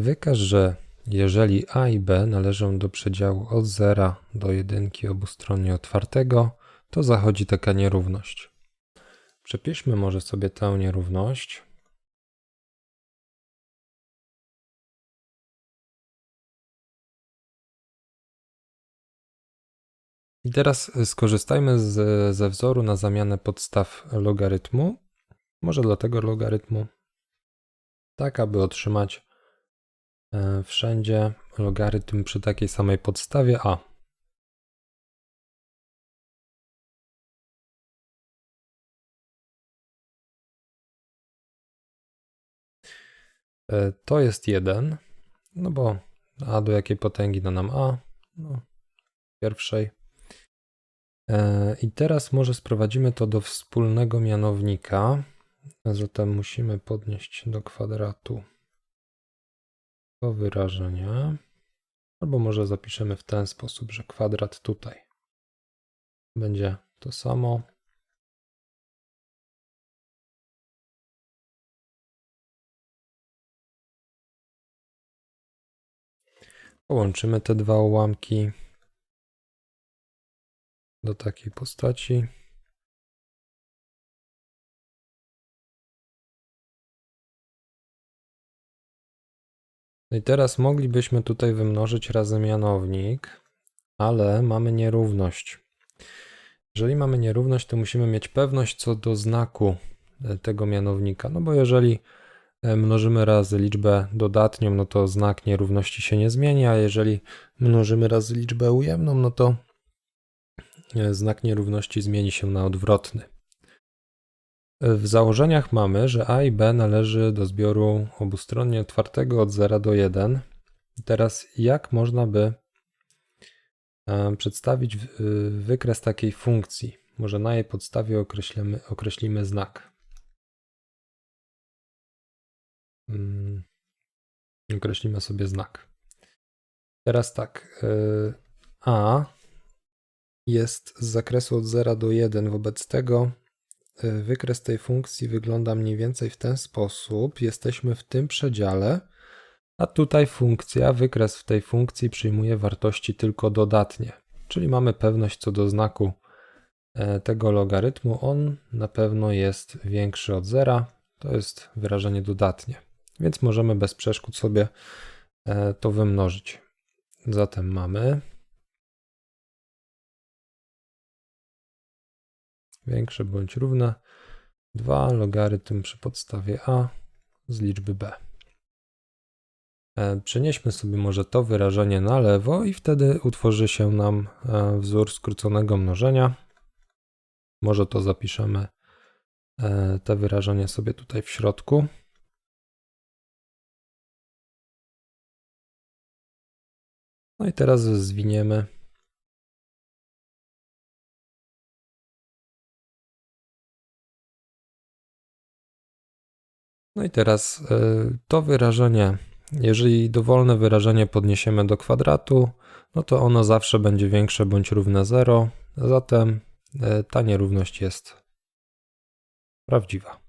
Wykaż, że jeżeli a i b należą do przedziału od 0 do 1 obustronnie otwartego, to zachodzi taka nierówność. Przepiszmy może sobie tę nierówność. I teraz skorzystajmy z, ze wzoru na zamianę podstaw logarytmu. Może dla tego logarytmu, tak aby otrzymać wszędzie logarytm przy takiej samej podstawie a. E, To jest 1, no bo a do jakiej potęgi da nam a? No, pierwszej. E, I teraz może sprowadzimy to do wspólnego mianownika. Zatem musimy podnieść do kwadratu to wyrażenie. Albo może zapiszemy w ten sposób, że kwadrat tutaj będzie to samo. Połączymy te dwa ułamki do takiej postaci. No i teraz moglibyśmy tutaj wymnożyć razy mianownik, ale mamy nierówność. Jeżeli mamy nierówność, to musimy mieć pewność co do znaku e, tego mianownika. No bo jeżeli e, mnożymy razy liczbę dodatnią, no to znak nierówności się nie zmieni, a jeżeli mnożymy razy liczbę ujemną, no to e, znak nierówności zmieni się na odwrotny. W założeniach mamy, że a i b należy do zbioru obustronnie otwartego od 0 do 1. Teraz jak można by e, przedstawić wykres takiej funkcji? Może na jej podstawie określimy, określimy znak. Hmm. Określimy sobie znak. Teraz tak. E, a jest z zakresu od 0 do 1, wobec tego Y, wykres tej funkcji wygląda mniej więcej w ten sposób. Jesteśmy w tym przedziale, a tutaj funkcja, wykres w tej funkcji przyjmuje wartości tylko dodatnie. Czyli mamy pewność co do znaku e, tego logarytmu. On na pewno jest większy od zera. To jest wyrażenie dodatnie. Więc możemy bez przeszkód sobie e, to wymnożyć. Zatem mamy większe bądź równe 2 logarytm przy podstawie a z liczby b. E, przenieśmy sobie może to wyrażenie na lewo i wtedy utworzy się nam e, wzór skróconego mnożenia. Może to zapiszemy e, te wyrażenie sobie tutaj w środku. No i teraz zwiniemy No i teraz y, to wyrażenie, jeżeli dowolne wyrażenie podniesiemy do kwadratu, no to ono zawsze będzie większe bądź równe 0, zatem y, ta nierówność jest prawdziwa.